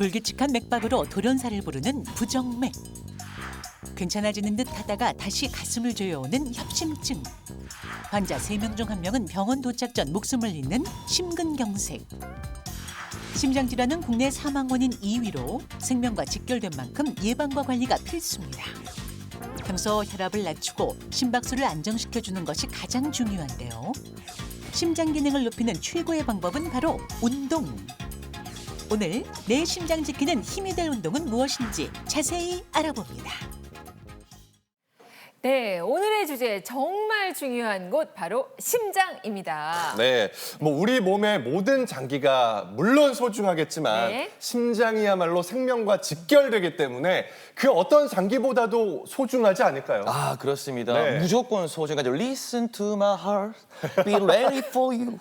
불규칙한 맥박으로 돌연사를 부르는 부정맥. 괜찮아지는 듯 하다가 다시 가슴을 조여오는 협심증. 환자 세 명 중 한명은 병원 도착 전 목숨을 잃는 심근경색. 심장 질환은 국내 사망 원인 2위로 생명과 직결된 만큼 예방과 관리가 필수입니다. 평소 혈압을 낮추고 심박수를 안정시켜 주는 것이 가장 중요한데요. 심장 기능을 높이는 최고의 방법은 바로 운동. 오늘 내 심장 지키는 힘이 될 운동은 무엇인지 자세히 알아봅니다. 네, 오늘의 주제 정말 중요한 곳 바로 심장입니다. 네, 뭐 우리 몸의 모든 장기가 물론 소중하겠지만 네. 심장이야말로 생명과 직결되기 때문에 그 어떤 장기보다도 소중하지 않을까요? 아 그렇습니다. 네. 무조건 소중하죠. Listen to my heart, be ready for you.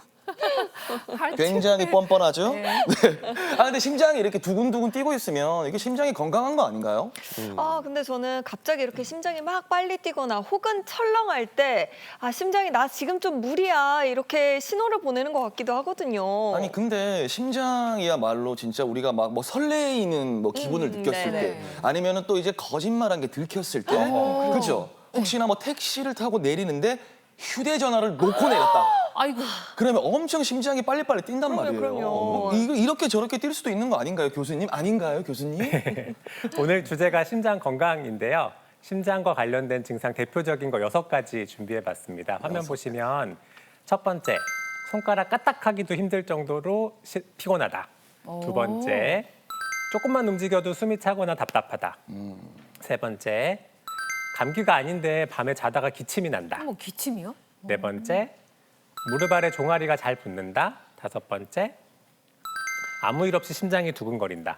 굉장히 뻔뻔하죠. 네. 네. 아 근데 심장이 이렇게 두근두근 뛰고 있으면 이게 심장이 건강한 거 아닌가요? 아, 근데 저는 갑자기 이렇게 심장이 막 빨리 뛰거나 혹은 철렁할 때, 아, 심장이 나 지금 좀 무리야. 이렇게 신호를 보내는 것 같기도 하거든요. 아니 근데 심장이야말로 진짜 우리가 막 뭐 설레이는 뭐 기분을 음, 느꼈을 네네. 때 아니면은 또 이제 거짓말한 게 들켰을 때 그죠? 혹시나 뭐 택시를 타고 내리는데 휴대전화를 놓고 내렸다. 아이고, 그러면 엄청 심장이 빨리빨리 뛴단 그럼요, 말이에요. 그럼요. 뭐 이거 이렇게 저렇게 뛸 수도 있는 거 아닌가요, 교수님? 아닌가요, 교수님? 오늘 주제가 심장 건강인데요. 심장과 관련된 증상 대표적인 거 여섯 가지 준비해봤습니다. 화면 보시면 첫 번째, 손가락 까딱하기도 힘들 정도로 시- 피곤하다. 두 번째, 조금만 움직여도 숨이 차거나 답답하다. 세 번째, 감기가 아닌데 밤에 자다가 기침이 난다. 뭐 기침이요? 네 번째, 무릎 아래 종아리가 잘 붙는다. 다섯 번째, 아무 일 없이 심장이 두근거린다.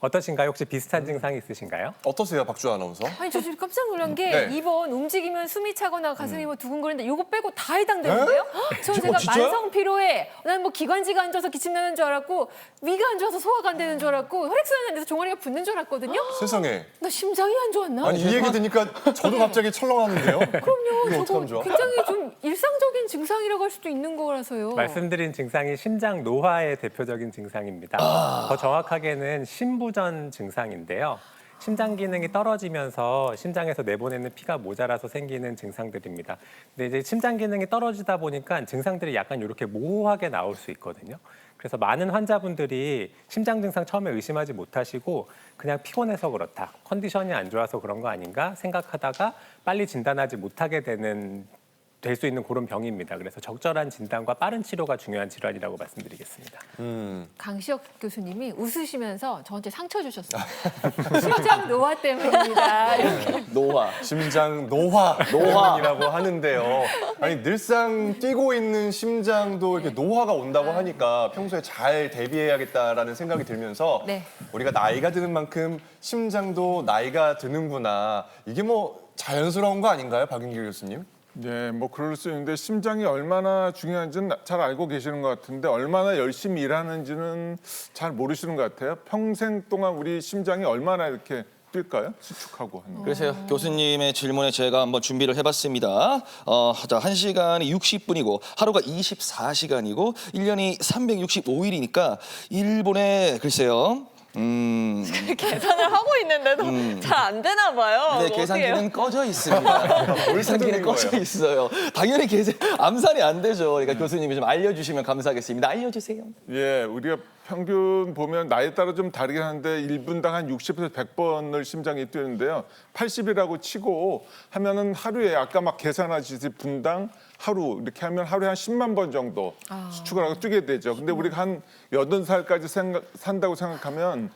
어떠신가요? 혹시 비슷한 증상이 있으신가요? 어떠세요, 박주 아나운서? 아니 저 지금 깜짝 놀란 게 네. 2번 움직이면 숨이 차거나 가슴이 뭐 두근거리는데 요거 빼고 다 해당되는데요? 저 제가 진짜요? 만성 피로에 난뭐 기관지가 안 좋아서 기침 나는 줄 알았고 위가 안 좋아서 소화가 안 되는 줄 알았고 혈액순환이 안 돼서 종아리가 붓는 줄 알았거든요. 세상에. 나 심장이 안 좋았나? 아니 이 얘기 듣니까 저도 갑자기 철렁하는데요. 그럼요. 이거 저거 어떡하면 좋아? 굉장히 좀 일상적인 증상이라고 할 수도 있는 거라서요. 말씀드린 증상이 심장 노화의 대표적인 증상입니다. 더 정확하게는 심부 전 증상인데요. 심장 기능이 떨어지면서 심장에서 내보내는 피가 모자라서 생기는 증상들입니다. 근데 이제 심장 기능이 떨어지다 보니까 증상들이 약간 이렇게 모호하게 나올 수 있거든요. 그래서 많은 환자분들이 심장 증상 처음에 의심하지 못하시고 그냥 피곤해서 그렇다, 컨디션이 안 좋아서 그런 거 아닌가 생각하다가 빨리 진단하지 못하게 되는 될 수 있는 그런 병입니다. 그래서 적절한 진단과 빠른 치료가 중요한 질환이라고 말씀드리겠습니다. 강시혁 교수님이 웃으시면서 저한테 상처 주셨어요. 심장 노화 때문입니다. 이렇게. 노화. 심장 노화, 노화이라고 하는데요. 아니 늘상 뛰고 있는 심장도 이렇게 노화가 온다고 하니까 평소에 잘 대비해야겠다라는 생각이 들면서 네. 우리가 나이가 드는 만큼 심장도 나이가 드는구나. 이게 뭐 자연스러운 거 아닌가요, 박윤길 교수님? 네, 뭐 그럴 수 있는데 심장이 얼마나 중요한지는 잘 알고 계시는 것 같은데 얼마나 열심히 일하는지는 잘 모르시는 것 같아요. 평생 동안 우리 심장이 얼마나 이렇게 뛸까요? 수축하고 하는. 그래서 교수님의 질문에 제가 한번 준비를 해봤습니다. 어, 자, 한 시간이 60분이고 하루가 24시간이고 1년이 365일이니까 일본에 글쎄요. 음, 계산을 하고 있는데도 잘 안 되나 봐요. 네, 뭐 계산기는 꺼져 있습니다. 계산기는 꺼져 거예요? 있어요. 당연히 계산 암산이 안 되죠. 그러니까 교수님이 좀 알려주시면 감사하겠습니다. 알려주세요. 예, 우리가 평균 보면 나이에 따라 좀 다르긴 한데 1분당 한 60에서 100번을 심장이 뛰는데요. 80이라고 치고 하면은 하루에 아까 막 계산하시듯이 분당 하루 이렇게 하면 하루에 한 10만 번 정도 수축을 하고 뛰게 되죠. 근데 우리가 한 80살까지 생각, 산다고 생각하면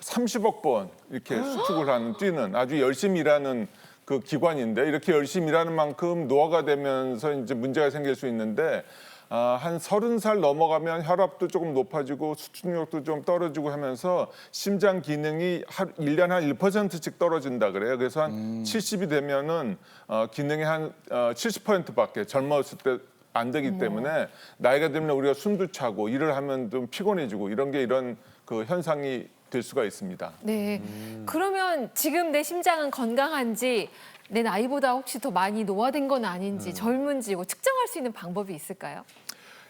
30억 번 이렇게 수축을 하는 뛰는 아주 열심히 일하는 그 기관인데 이렇게 열심히 일하는 만큼 노화가 되면서 이제 문제가 생길 수 있는데 아, 한 서른 살 넘어가면 혈압도 조금 높아지고 수축력도 좀 떨어지고 하면서 심장 기능이 한 1년에 한 1%씩 떨어진다 그래요. 그래서 한 70이 되면은 어, 기능이 한 어, 70%밖에 젊었을 때 안 되기 때문에 나이가 들면 우리가 숨도 차고 일을 하면 좀 피곤해지고 이런 게 이런 그 현상이 될 수가 있습니다. 네. 그러면 지금 내 심장은 건강한지 내 나이보다 혹시 더 많이 노화된 건 아닌지 젊은지 뭐 측정할 수 있는 방법이 있을까요?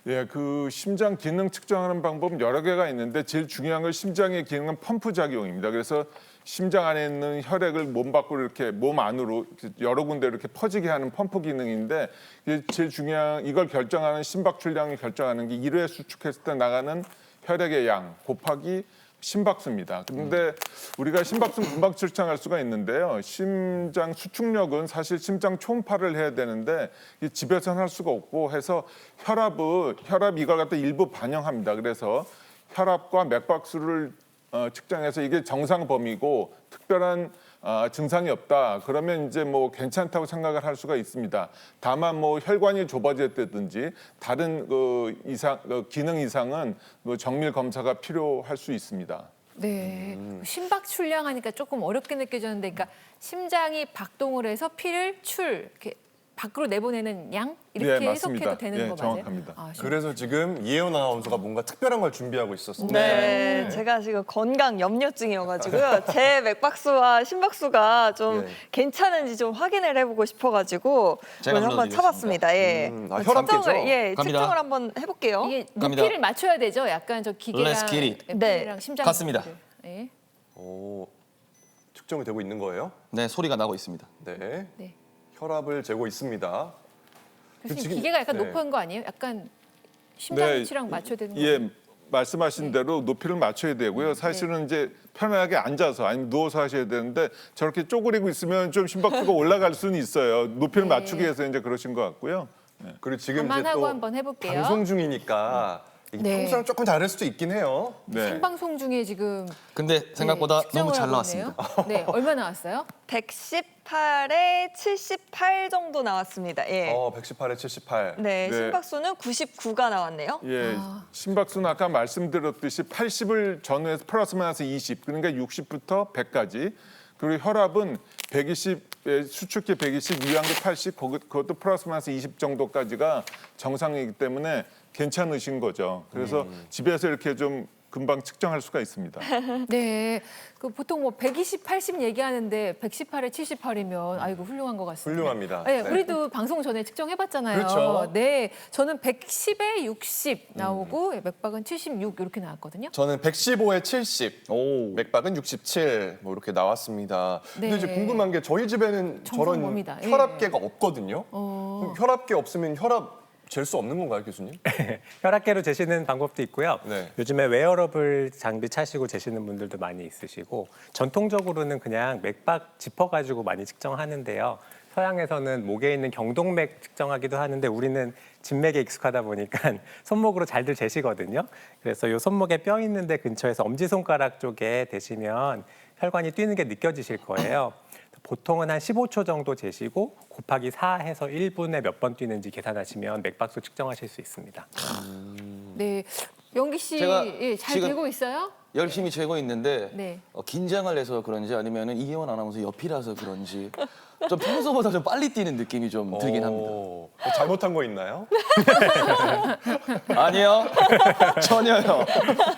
예, 그 심장 기능 측정하는 방법 여러 개가 있는데 제일 중요한 건 심장의 기능은 펌프 작용입니다. 그래서 심장 안에 있는 혈액을 몸 밖으로 이렇게 몸 안으로 여러 군데 이렇게 퍼지게 하는 펌프 기능인데 이게 제일 중요한 이걸 결정하는 심박출량을 결정하는 게 1회 수축했을 때 나가는 혈액의 양 곱하기 심박수입니다. 근데 우리가 심박수는 금방 측정할 수가 있는데요. 심장 수축력은 사실 심장 초음파를 해야 되는데 이 집에서는 할 수가 없고 해서 혈압을 혈압 이걸 갖다 일부 반영합니다. 그래서 혈압과 맥박수를 어, 측정해서 이게 정상 범위고 특별한 아, 증상이 없다. 그러면 이제 뭐 괜찮다고 생각을 할 수가 있습니다. 다만 뭐 혈관이 좁아졌다든지 다른 그 이상 그 기능 이상은 뭐 정밀 검사가 필요할 수 있습니다. 네. 심박 출량하니까 조금 어렵게 느껴졌는데, 그러니까 심장이 박동을 해서 피를 출 이렇게 밖으로 내보내는 양 이렇게 네, 해석해도 맞습니다. 되는 예, 거 맞아요? 정확합니다. 아, 심- 그래서 지금 이혜원 아나운서가 뭔가 특별한 걸 준비하고 있었습니다. 네, 제가 지금 건강 염려증이어가지고요. 제 맥박수와 심박수가 좀 네. 괜찮은지 좀 확인을 해보고 싶어가지고 제가 오늘 한번 눌러드리겠습니다. 차봤습니다. 예. 음, 아, 혈압계죠? 측정을 예, 갑니다. 측정을 한번 해볼게요. 이게 갑니다. 높이를 맞춰야 되죠? 약간 저 기계랑 Let's get it. 애플이랑 심장. 높이를. 네. 오, 측정이 되고 있는 거예요? 네, 소리가 나고 있습니다. 네. 네. 혈압을 재고 있습니다. 교수님 지금- 기계가 약간 네. 높은 거 아니에요? 약간 심장 네, 수치랑 맞춰야 되는 거 예, 아니에요? 말씀하신 대로 높이를 맞춰야 되고요. 사실은 이제 편하게 앉아서 아니면 누워서 하셔야 되는데 저렇게 쪼그리고 있으면 좀 심박수가 올라갈 수는 있어요. 높이를 네. 맞추기 위해서 이제 그러신 것 같고요. 그리고 지금 이제 또 한번 해볼게요. 방송 중이니까 이게 네. 평소랑 조금 다를 수도 있긴 해요. 네. 생방송 중에 지금 근데 생각보다 네, 너무 측정을 잘 하고 나왔습니다. 네, 얼마 나왔어요? 118에 78 정도 나왔습니다. 예. 어, 118에 78. 네, 네. 심박수는 99가 나왔네요. 예, 아. 심박수는 아까 말씀드렸듯이 80을 전후해서 플러스 마이너스 20, 그러니까 60부터 100까지. 그리고 혈압은 120 에 수축기 120, 위안기 80, 그것- 그것도 플러스 마이너스 20 정도까지가 정상이기 때문에 괜찮으신 거죠. 그래서 음. 집에서 이렇게 좀 금방 측정할 수가 있습니다. 네, 그 보통 뭐 120, 80 얘기하는데 118에 78이면 아이고 훌륭한 것 같습니다. 훌륭합니다. 네, 네. 우리도 방송 전에 측정해봤잖아요. 그렇죠. 네, 저는 110에 60 나오고 맥박은 76 이렇게 나왔거든요. 저는 115에 70, 맥박은 67, 뭐 이렇게 나왔습니다. 근데 네. 이제 궁금한 게 저희 집에는 저런 정성범이다. 예. 혈압계가 없거든요. 어. 그럼 혈압계 없으면 혈압 잴 수 없는 건가요, 교수님? 혈압계로 재시는 방법도 있고요. 네. 요즘에 웨어러블 장비 차시고 재시는 분들도 많이 있으시고 전통적으로는 그냥 맥박 짚어 가지고 많이 측정하는데요. 서양에서는 목에 있는 경동맥 측정하기도 하는데 우리는 진맥에 익숙하다 보니까 손목으로 잘들 재시거든요. 그래서 이 손목에 뼈 있는데 근처에서 엄지손가락 쪽에 대시면 혈관이 뛰는 게 느껴지실 거예요. 보통은 한 15초 정도 재시고 곱하기 4 해서 1분에 몇 번 뛰는지 계산하시면 맥박수 측정하실 수 있습니다. 네, 영기 씨, 제가 예, 잘 지금- 되고 있어요? 열심히 재고 있는데 네. 어, 긴장을 해서 그런지 아니면 이혜원 아나운서 옆이라서 그런지 좀 평소보다 좀 빨리 뛰는 느낌이 좀 들긴 합니다. 어, 뭐 잘못한 거 있나요? 아니요, 전혀요.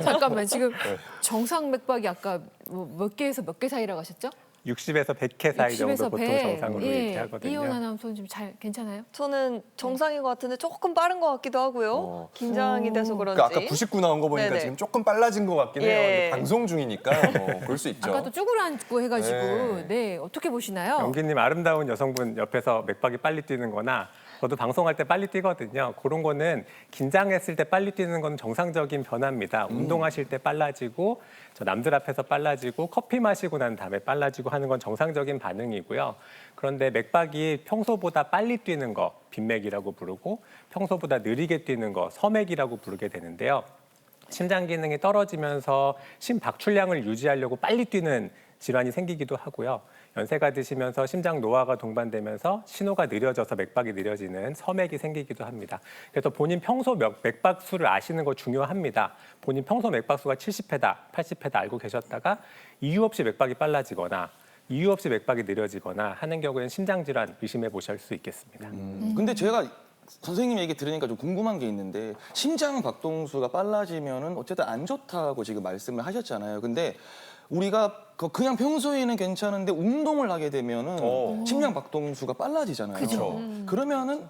잠깐만, 지금 네. 정상 맥박이 아까 뭐몇 개에서 몇 개 사이라고 하셨죠? 60에서 100회 사이 정도 60에서 보통 100. 정상으로 예, 이렇게 하거든요. 이혼 아나운서는 좀잘 괜찮아요? 저는 정상인 것 같은데 조금 빠른 것 같기도 하고요. 어. 긴장이 돼서 그런지. 그러니까 아까 99 나온 거 보니까 네네. 지금 조금 빨라진 것 같긴 해요. 예. 근데 방송 중이니까 뭐 그럴 수 있죠. 아까도 쭈그려앉고 해가지고 네. 네, 어떻게 보시나요? 영기님 아름다운 여성분 옆에서 맥박이 빨리 뛰는 거나 저도 방송할 때 빨리 뛰거든요. 그런 거는 긴장했을 때 빨리 뛰는 건 정상적인 변화입니다. 운동하실 때 빨라지고 저 남들 앞에서 빨라지고 커피 마시고 난 다음에 빨라지고 하는 건 정상적인 반응이고요. 그런데 맥박이 평소보다 빨리 뛰는 거 빈맥이라고 부르고 평소보다 느리게 뛰는 거 서맥이라고 부르게 되는데요. 심장 기능이 떨어지면서 심박출량을 유지하려고 빨리 뛰는 질환이 생기기도 하고요. 연세가 드시면서 심장 노화가 동반되면서 신호가 느려져서 맥박이 느려지는 서맥이 생기기도 합니다. 그래서 본인 평소 맥- 맥박 수를 아시는 거 중요합니다. 본인 평소 맥박 수가 70회다, 80회다 알고 계셨다가 이유 없이 맥박이 빨라지거나 이유 없이 맥박이 느려지거나 하는 경우에는 심장 질환 의심해 보실 수 있겠습니다. 음, 근데 제가 선생님 얘기 들으니까 좀 궁금한 게 있는데 심장 박동수가 빨라지면은 어쨌든 안 좋다고 지금 말씀을 하셨잖아요. 근데 우리가 그- 그냥 평소에는 괜찮은데 운동을 하게 되면은 어. 심장 박동수가 빨라지잖아요. 그죠. 그러면은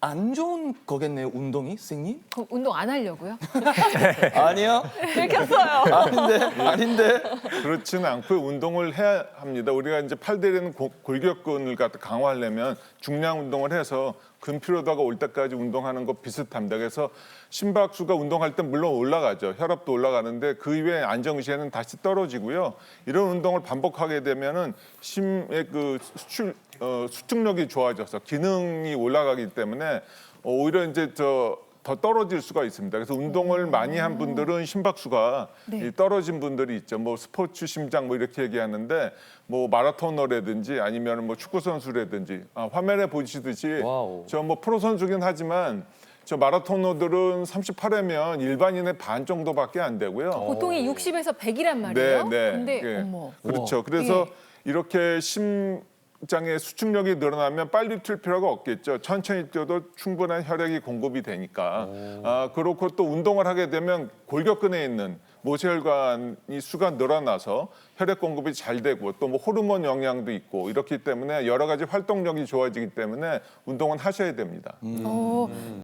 안 좋은 거겠네요, 운동이, 선생님? 그럼 운동 안 하려고요? 아니요. 들켰어요. 아닌데, 아닌데. 그렇지는 않고 운동을 해야 합니다. 우리가 이제 팔다리는 고- 골격근을 갖다 강화하려면 중량 운동을 해서 근피로도가 올 때까지 운동하는 것 비슷합니다. 그래서 심박수가 운동할 때 물론 올라가죠. 혈압도 올라가는데 그 이후에 안정 시에는 다시 떨어지고요. 이런 운동을 반복하게 되면은 심의 그 수출 어, 수축력이 좋아져서 기능이 올라가기 때문에 어, 오히려 이제 저 더 떨어질 수가 있습니다. 그래서 운동을 많이 한 분들은 심박수가 이 떨어진 분들이 있죠. 뭐 스포츠 심장 뭐 이렇게 얘기하는데 뭐 마라토너라든지 아니면 뭐 축구 선수라든지 아, 화면에 보시듯이. 저 뭐 프로 선수긴 하지만 저 마라토너들은 38회면 일반인의 반 정도밖에 안 되고요. 보통이 60에서 100이란 말이에요. 근데 예. 어머. 그렇죠. 그래서 이렇게 심 장의 수축력이 늘어나면 빨리 뛸 필요가 없겠죠. 천천히 뛰어도 충분한 혈액이 공급이 되니까. 아, 그렇고 또 운동을 하게 되면 골격근에 있는 모세혈관이 수가 늘어나서 혈액 공급이 잘 되고 또 뭐 호르몬 영향도 있고 이렇기 때문에 여러 가지 활동력이 좋아지기 때문에 운동은 하셔야 됩니다. 어,